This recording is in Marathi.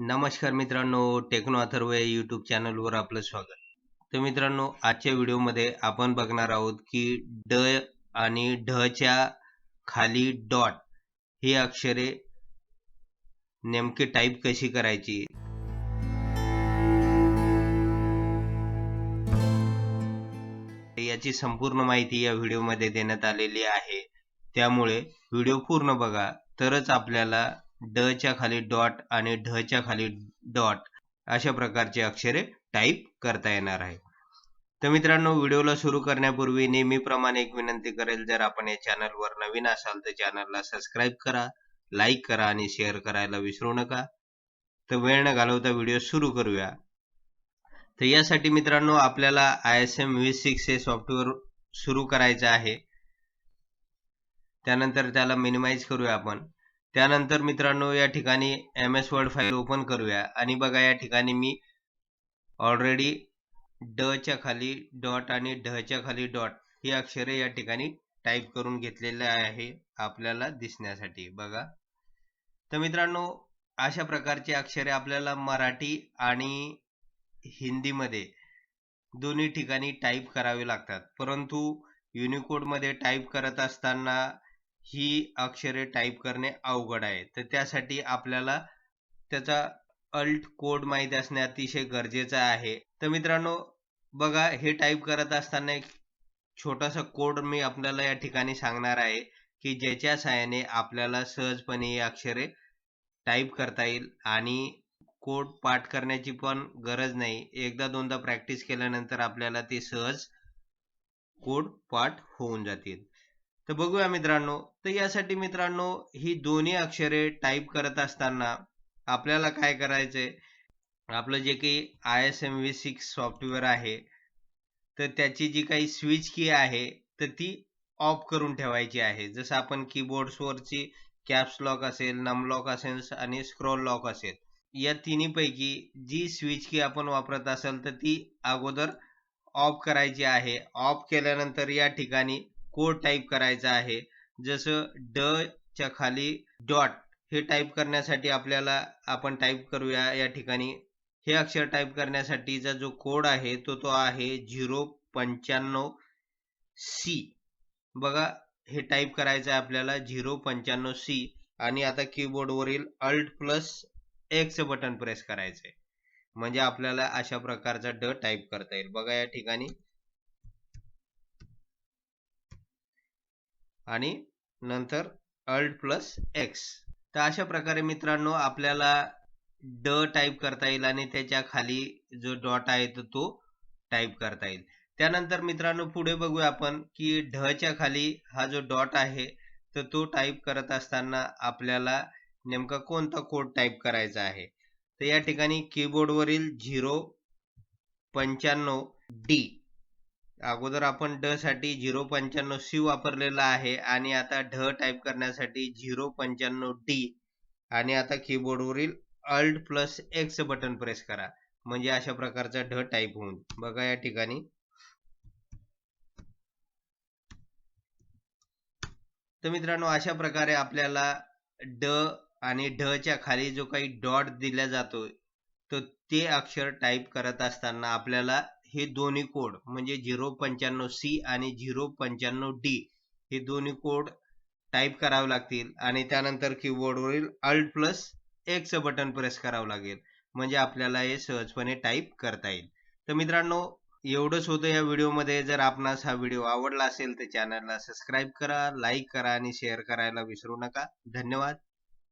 नमस्कार मित्रांनो टेक्नो अथर्व या यूट्यूब चॅनलवर आपलं स्वागत. तर मित्रांनो आजच्या व्हिडिओमध्ये आपण बघणार आहोत की ड आणि ढच्या खाली डॉट ही अक्षरे नेमकी टाईप कशी करायची? याची संपूर्ण माहिती या व्हिडिओमध्ये देण्यात आलेली आहे. त्यामुळे व्हिडिओ पूर्ण बघा तरच आपल्याला ड च्या खाली डॉट आणि ढ च्या खाली डॉट अशा प्रकारचे अक्षरे टाईप करता येणार आहे. तर मित्रांनो व्हिडिओला सुरू करण्यापूर्वी नेहमीप्रमाणे एक विनंती करेल जर आपण या चॅनलवर नवीन असाल तर चॅनलला सबस्क्राईब करा लाईक करा आणि शेअर करायला विसरू नका. तर वेळ न घालवता व्हिडिओ सुरू करूया. तर यासाठी मित्रांनो आपल्याला I S M V six हे सॉफ्टवेअर सुरू करायचं आहे. त्यानंतर त्याला मिनिमाइज करूया आपण. त्यानंतर मित्रांनो या ठिकाणी M S Word file open करूया. आणि बघा या ठिकाणी मी ऑलरेडी डच्या खाली डॉट आणि ढच्या खाली डॉट ही अक्षरे या ठिकाणी टाईप करून घेतलेले आहे आपल्याला दिसण्यासाठी. बघा. तर मित्रांनो अशा प्रकारची अक्षरे आपल्याला मराठी आणि हिंदीमध्ये दोन्ही ठिकाणी टाईप करावे लागतात. परंतु युनिकोडमध्ये टाईप करत असताना ही अक्षरे टाईप करणे अवघड आहे. तर त्यासाठी आपल्याला त्याचा अल्ट कोड माहीत असणे अतिशय गरजेचं आहे. तर मित्रांनो बघा हे टाईप करत असताना एक छोटासा कोड मी आपल्याला या ठिकाणी सांगणार आहे की ज्याच्या सहाय्याने आपल्याला सहजपणे ही अक्षरे टाईप करता येईल आणि कोड पाठ करण्याची पण गरज नाही. एकदा दोनदा प्रॅक्टिस केल्यानंतर आपल्याला ते सहज कोड पाठ होऊन जातील. तर बघूया मित्रांनो. तर यासाठी मित्रांनो ही दोन्ही अक्षरे टाईप करत असताना आपल्याला काय करायचंय? आपलं जे काही I S M V six software आहे तर त्याची जी काही स्विच की आहे तर ती ऑफ करून ठेवायची आहे. जसं आपण कीबोर्ड्सवरची कॅप्स लॉक असेल नम लॉक असेल आणि स्क्रोल लॉक असेल या तिन्हीपैकी जी स्विच की आपण वापरत असाल तर ती अगोदर ऑफ करायची आहे. ऑफ केल्यानंतर या ठिकाणी कोड टाईप करायचा आहे. जसं ड च्या खाली डॉट हे टाईप करण्यासाठी आपल्याला आपण टाईप करूया या ठिकाणी. हे अक्षर टाईप करण्यासाठीचा जो कोड आहे तो तो आहे झिरो पंच्याण्णव सी बघा हे टाईप करायचं आहे आपल्याला झिरो पंच्याण्णव सी आणि आता कीबोर्डवरील Alt plus X button press करायचंय. म्हणजे आपल्याला अशा प्रकारचा ड टाईप करता येईल. बघा या ठिकाणी. आणि नंतर अल्ट प्लस एक्स. तर अशा प्रकारे मित्रांनो आपल्याला ड टाईप करता येईल आणि त्याच्याखाली जो डॉट आहे तो तो टाईप करता येईल. त्यानंतर मित्रांनो पुढे बघूया आपण की ढच्या खाली हा जो डॉट आहे तर तो टाईप करत असताना आपल्याला नेमका कोणता कोड टाईप करायचा आहे? तर या ठिकाणी कीबोर्डवरील झिरो पंच्याण्णव डी. अगोदर आपण ड साठी झिरो पंच्याण्णव सी वापरलेला आहे आणि आता ढ टाईप करण्यासाठी झिरो पंच्याण्णव डी. आणि आता कीबोर्डवरील Alt plus X button press करा. म्हणजे अशा प्रकारचा ढ टाईप होऊन. बघा या ठिकाणी. तर मित्रांनो अशा प्रकारे आपल्याला ड आणि ढ च्या खाली जो काही डॉट दिला जातो तो ते अक्षर टाईप करत असताना आपल्याला हे दोन्ही कोड म्हणजे झिरो पंच्याण्णव सी आणि झिरो पंच्याण्णव डी हे दोन्ही कोड टाईप करावे लागतील आणि त्यानंतर कीबोर्डवरील Alt plus X button press करावं लागेल. म्हणजे आपल्याला हे सहजपणे टाईप करता येईल. तर मित्रांनो एवढंच होतं या व्हिडिओमध्ये जर आपणास हा व्हिडिओ आवडला असेल तर चॅनलला सबस्क्राईब करा लाईक करा आणि शेअर करायला विसरू नका. धन्यवाद.